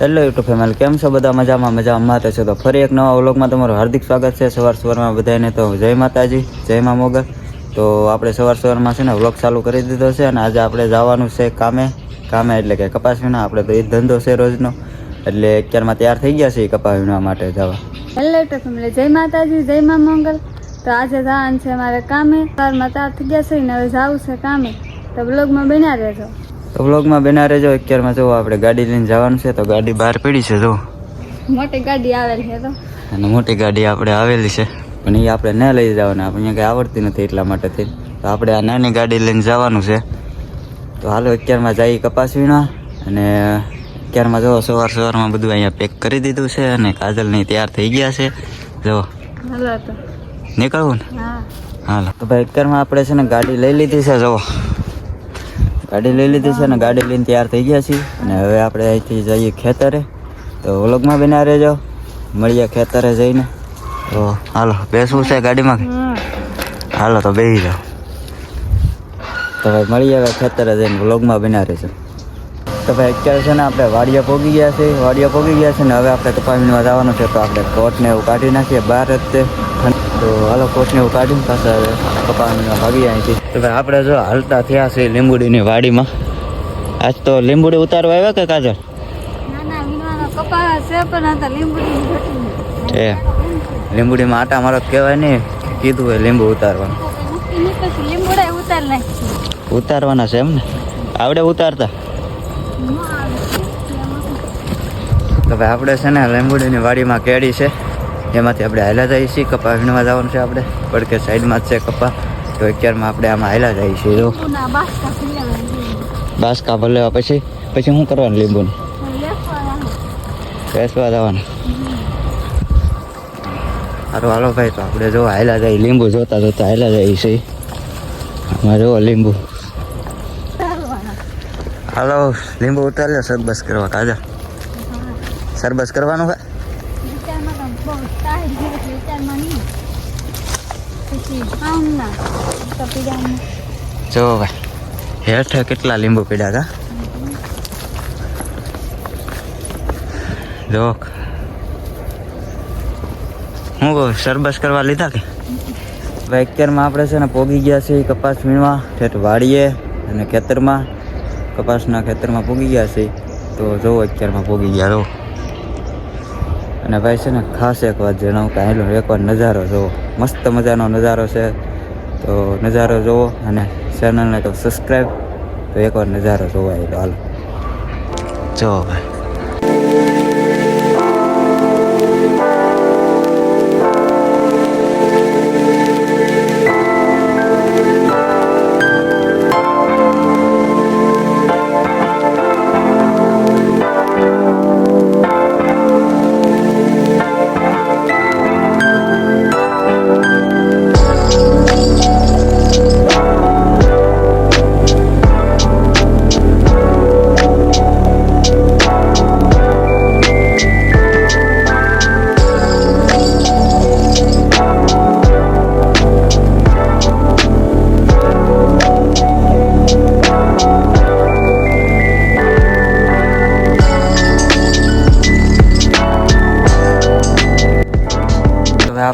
Hello YouTube family કેમ છો? બધા મજામાં મજામાં. અમારે છે તો ફરી એક નવા વ્લોગમાં તમારું હાર્દિક સ્વાગત છે. સવાર સવારમાં બધાને તો જય માતાજી, જય મા મોગલ. તો આપણે સવાર સવારમાં છે ને વ્લોગ ચાલુ કરી દીધો છે અને આજે આપણે જવાનું છે કામે. કામે એટલે કે કપાસ વીણા આપણે તો એ ધંધો છે રોજનો. એટલે અત્યારમાં તૈયાર થઈ ગયા છે કપાસ વીણવા માટે જવા. હેલો તો ફેમિલી જય માતાજી, જય મા મોગલ. તો આજે જવાનું છે મારે કામે. સવારમાં તૈયાર થઈ ગયા છે ને હવે જવું છે કામે. તો બ્લોગમાં બન્યા રહેજો. તો વ્લોગમાં બેના રહેજો. અત્યારમાં જો આપણે ગાડી લઈને જવાનું છે તો ગાડી બહાર પડી છે જો. મોટી ગાડી આવેલી છે તો. અને મોટી ગાડી આપણે આવેલી છે. પણ એ આપણે ન લઈ જવાના. આપણે કંઈ આવડતી નથી એટલા માટે થઈ તો આપણે આ નાની ગાડી લઈને જવાનું છે. તો હાલો અત્યારમાં જઈએ કપાસ વીણા અને અત્યારમાં જો સવાર સવારમાં બધું અહીંયા પેક કરી દીધું છે અને કાજલની તૈયાર થઈ ગયા છે. જો. નીકળવું ને? હા. હાલો. તો ભાઈ અત્યારમાં આપણે છે ને ગાડી લઈ લીધી છે જો. ગાડી લઈ લીધી છે ને ગાડી લઈને તૈયાર થઈ ગયા છીએ. અને હવે આપણે અહીંથી જઈએ ખેતરે. તો વ્લોગમાં બિના રહેજો. મળીએ ખેતરે જઈને. તો હાલો બેસવું છે ગાડીમાં? હાલો, તો બેસી જાઓ. તો ભાઈ, મળીએ હવે ખેતરે જઈને વ્લોગમાં બિના રહેજો. તો ભાઈ, અત્યારે છે ને આપણે વાડિયા પોગી ગયા છે વાડિયા પોગી ગયા છે ને હવે આપણે કપાવીમાં જવાનું છે. તો આપણે કોટને એવું કાઢી નાખીએ બહાર જ તે. તો હાલો કોટને એવું કાઢીને પાછા હવે કપાવીમાં અહીંથી. તો ભાઈ આપણે જો હાલતા થયા છે લીંબુડીની વાડીમાં. આજ તો લીંબુડી ઉતારવા આવ્યા કે કાજલ? એ લીંબુડીમાં આટા મારો કહેવાય નહીં કીધું હોય લીંબુ ઉતારવાનું. ઉતારવાના છે એમ ને? આવડે ઉતારતા? તો ભાઈ આપણે છે ને લીંબુડીની વાડીમાં કેળી છે. એમાંથી આપણે હાલા જઈએ છીએ કપા વીણવા જવાનું છે આપણે. પડકે સાઈડમાં જ છે કપા. તો અત્યારમાં આપણે આમાં હાલા જઈએ છીએ જો. બાસકા ફૂલ્યા બાસકા પછી પછી શું કરવાનું લીંબુને? બેસવા જવાનું. સારું હાલો ભાઈ તો આપણે જો હાલા જઈએ લીંબુ જોતા જોતા હાલા જઈએ છીએ આમાં જુઓ લીંબુ. હાલો લીંબુ ઉતાર્યો સરબસ કરવા કાજા. સરબસ કરવાનું હે વિચારમાં તો બહુ ટાઈટ છે એટલે વિચારમાં નહીં પછી આમ ના તો પીડામાં જો ભાઈ, હેઠ કેટલા લીંબુ પીડ્યા હતા જો હું સરબસ કરવા લીધા કે? ભાઈ, અત્યારમાં આપણે છે ને પોગી ગયા છીએ કપાસ વીણવા, ઠેઠ વાડીએ અને ખેતરમાં. કપાસના ખેતરમાં પોગી ગયા છીએ. તો જોવો અત્યારમાં પોગી ગયા રહો અને ભાઈ છે ને ખાસ એક વાત જણાવું કે આયલો એકવાર નજારો જોવો. મસ્ત મજાનો નજારો છે. તો નજારો જોવો અને ચેનલને તો સબસ્ક્રાઈબ તો એકવાર નજારો જોવા આવેલો હાલો. જો ભાઈ.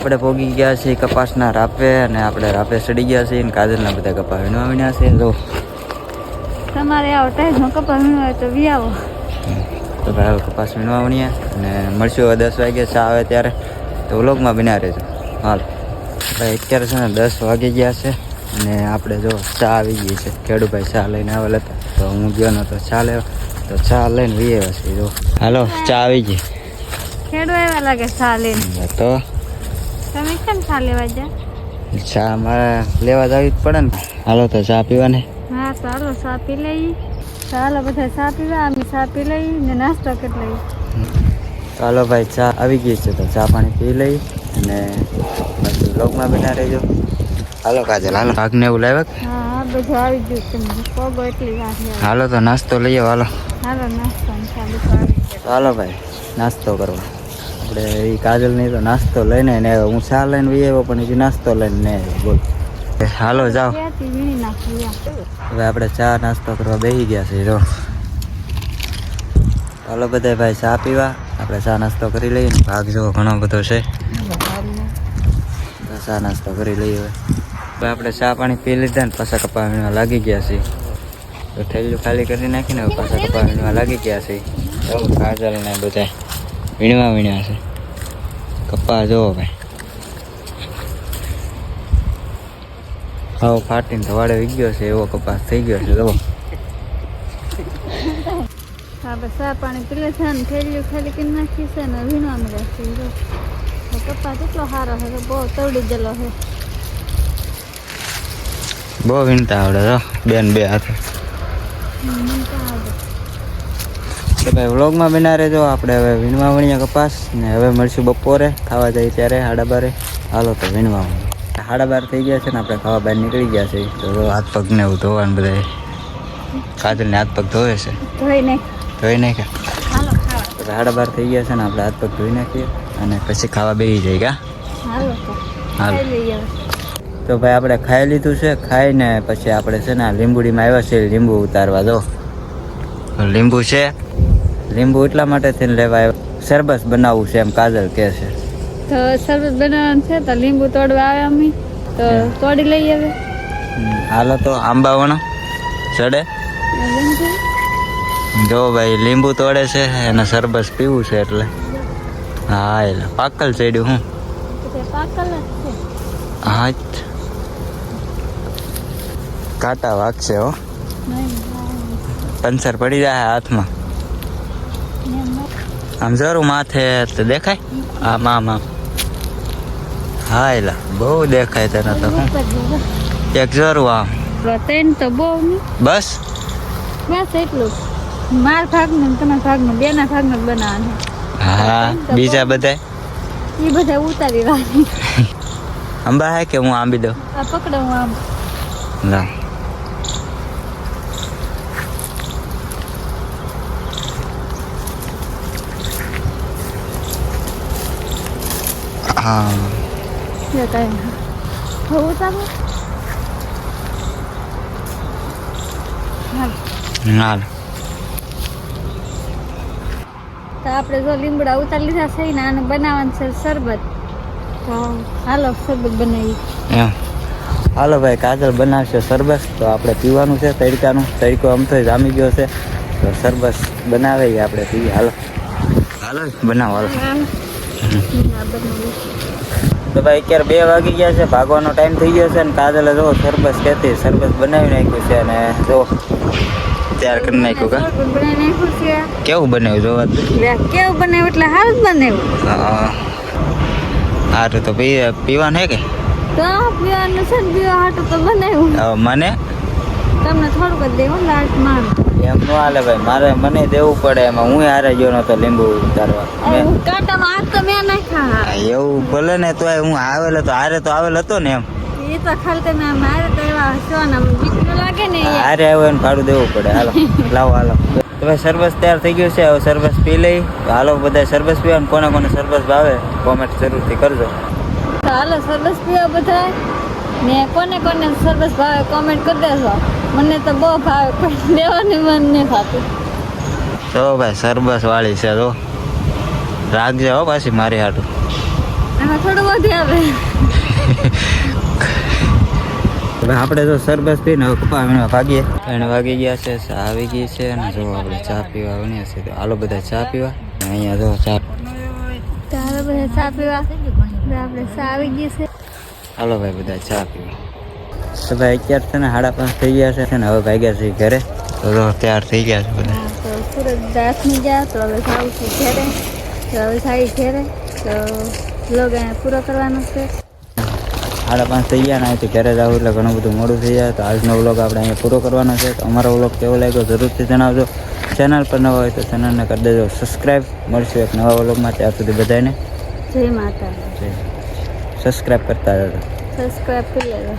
આપણે પોગી ગયા છીએ કપાસના રાપે અને આપણે રાપે ચડી ગયા છીએ અને કાજલના બધા કપા વીણવા વીણ્યા છે. જો તમારે આવો ટાઈમ કપા વીણવા તો વી આવો. તો ભાઈ હવે કપાસ વીણવા વીણ્યા અને મળશું હવે દસ વાગે ચા આવે ત્યારે. તો વ્લોગમાં બન્યા રહેજો. હાલ. ભાઈ અત્યારે છે ને દસ વાગી ગયા છે અને આપણે જો ચા આવી ગઈ છે. ખેડૂભાઈ ચા લઈને આવેલા હતા. તો હું ગયો નતો ચા લેવા. તો ચા લઈને વી આવ્યા છે જો. હાલો ચા આવી ગઈ. ખેડૂત આવ્યા લાગે ચા લઈને. તો તમે કેમ ચા લેવા જા ચા મારે લેવા જવી જ પડે ને. હાલો તો ચા પીવાને. હા તો હાલો ચા પી લઈ ચાલો બધા ચા પીવા અમે ચા પી લઈ ને નાસ્તો કરી લઈ ચાલો ભાઈ ચા આવી ગઈ છે તો ચા પાણી પી લઈ અને પછી બ્લોગમાં બેઠા રહેજો. હાલો કાજલ હાલો. ભાગને એવું લાવ્યા હા હા બધું આવી ગયું તમને પગો એટલી વાર હાલો તો નાસ્તો લઈએ હાલો. હાલો નાસ્તો ને ચાલો ભાઈ નાસ્તો કરવા. આપણે એ કાજલ નહીં તો નાસ્તો લઈને ને હું ચા લઈને વી આવ્યો પણ હજી નાસ્તો લઈને ને બોલ. હાલો જાઓ. હવે આપણે ચા નાસ્તો કરવા બેસી ગયા છે જો. હાલો બધા ભાઈ ચા પીવા. આપણે ચા નાસ્તો કરી લઈએ ને. ભાગ જો ઘણો બધો છે. ચા નાસ્તો કરી લઈએ હવે. આપણે ચા પાણી પી લીધા ને પાછા કપા લાગી ગયા છે તો થેલીઓ ખાલી કરી નાખીને પાછા કપા લાગી ગયા છે કાજલ ને બધા વીણવા વીણ્યા છે. કપા જોવો ભાઈ. હાવ ફાટીને ધવાડે વી ગયો છે એવો કપાસ થઈ ગયો છે જોવો. આપણે ચા પાણી પીલે છે ને થેલીઓ ખાલી કરી નાખી છે ને વીણવા મળ્યા છે કપાસ એટલો સારો છે બહુ તવડી ગયેલો છે. બહુ વીણતા આવડે બેન બે હાથે. વીણતા આવડે. તો ભાઈ વ્લોગમાં બના રહેજો. આપણે હવે વીણવા વણીએ કપાસ ને હવે મળશું બપોરે. ખાવા જઈએ ત્યારે હાડા બારે હાલો તો વીણવા વણીએ. હાડા બાર થઈ ગયા છે ને આપણે ખાવા બહાર નીકળી ગયા છે. તો હાથ પગને એવું ધોવાનું બધા કાજલને હાથ પગ ધોવે છે. ધોઈ નાખ્યા ખાવા. બાર થઈ ગયા છે ને આપણે હાથ પગ ધોઈ નાખીએ અને પછી ખાવા બેસી જાય કા? હાલો. તો. ભાઈ આપણે ખાઈ લીધું છે. ખાઈને પછી આપણે છે ને લીંબુડીમાં આવ્યા છે લીંબુ ઉતારવા દો લીંબુ છે. લીંબુ એટલા માટે થઈને લેવા આવ્યા શરબત બનાવવું છે એમ કાજલ કહે છે. તો શરબત બનાવવાનું છે તો લીંબુ તોડવા આવે અમે. તો તોડી લઈ આવે હાલો તો આંબા વણો ચડે? જો ભાઈ લીંબુ તોડે છે અને સરબસ પીવું છે એટલે. હા એટલે પાકલ ચડ્યું હું. હા કાંટા વાગશે હો. પંચર પડી જાય હાથમાં. આમ જરૂર માથે તો દેખાય? આમ આમ આમ હા એલા બહુ દેખાય તને તો. એક જરૂર આમ. ત્રણ તો બહુ બસ? બસ એટલું. માર ભાગનું ને તમારા ભાગનું બેના ભાગનું બનાવવાનું. હા બીજા બધા એ બધા ઉતારી રાખી. અંબા હે કે હું આંબી દઉં? પકડો હું આમ. લા. હા જે કાંઈ હવે ઉતારો હાલ તો આપણે જો લીમડા ઉતારી લીધા છે ને આને બનાવવાનું છે શરબત. તો હાલો શરબત બનાવી હાલો ભાઈ કાજલ બનાવશે શરબત. તો આપણે પીવાનું છે તડકાનું. તડકો આમ તો જામી ગયો છે. તો શરબત બનાવે આપણે પીએ. હાલો. હાલો બનાવો હાલો. તો ભાઈ અત્યારે બે વાગી ગયા છે ભાગવાનો ટાઈમ થઈ ગયો છે ને કાજલે જો સરબસ કહેતી સરબસ બનાવી નાખ્યું છે અને જો તૈયાર કરી નાખ્યું કા? કેવું બનાવ્યું જોવા. કેવું બનાવ્યું એટલે હાલ બનાવ્યું. હા. હારું તો પીવાનું હે કે? તો પીવાનું છે પીવા હાટું તો બનાવ્યું. મને? તમને થોડુંક જ દેવું લાટ માર એમ ન હાલે ભાઈ મારે મને દેવું પડે એમાં હું હારે ગયો નતો લીંબુ ઉતારવા. કાંટામાં હાથ તો મેં નાખ્યા એવું ભલે ને તોય હું આવેલ હતો હારે તો આવેલ હતો ને એમ. એ તો ખાલી તમે મારે તો એવા છો ને આમ લાગે ને હારે આવ્યો ને ભાડું દેવું પડે હાલો લાવો હાલો. હવે સરબસ તૈયાર થઈ ગયું છે હવે સરબસ પી લઈ. હાલો બધા સરબસ પીવા કોને કોને સરબસ ભાવે કોમેન્ટ જરૂરથી કરજો. હાલો સરબસ પીવા બધા ને કોને કોને સરબસ ભાવે કોમેન્ટ કરી દેજો. મને તો બહુ ભાવે પણ લેવાની મન નહીં થતું. તો ભાઈ સરબસ વાળી છે તો રાખજે હો પાછી મારી હાટું. આમાં થોડું વધે આવે હવે આપણે તો સરબસ પીને ને કપા ભાગીએ. ત્રણ વાગી ગયા છે આવી ગઈ છે અને જો આપણે ચા પીવા વીણીએ છીએ તો હાલો બધા ચા પીવા. અહીંયા જો ચા તો બધા ચા પીવા. આપણે ચા આવી ગઈ છે. હાલો ભાઈ બધા ચા પીવા. તો ભાઈ અત્યારે છે ને સાડા પાંચ થઈ ગયા છે ને હવે ભાગ્યા છે ઘરે. તો જો તૈયાર થઈ ગયા છે બધા. હા, તો સુરત દાસની ગયા તો હવે જાવું છે ઘેરે. તો હવે જાય ઘેરે. તો બ્લોગ અહીંયા પૂરો કરવાનો છે. સાડા પાંચ થઈ ગયા ને અહીંથી ઘરે જવું એટલે ઘણું બધું મોડું થઈ જાય. તો આજનો વ્લોગ આપણે અહીંયા પૂરો કરવાનો છે. તો અમારો વ્લોગ કેવો લાગ્યો જરૂરથી જણાવજો. ચેનલ પર નવા હોય તો ચેનલને કરી દેજો. સબસ્ક્રાઈબ મળશું એક નવા વ્લોગમાં ત્યાં સુધી બધાને. જય માતા સબસ્ક્રાઈબ કરતા જજો સબસ્ક્રાઈબ કરી લેજો.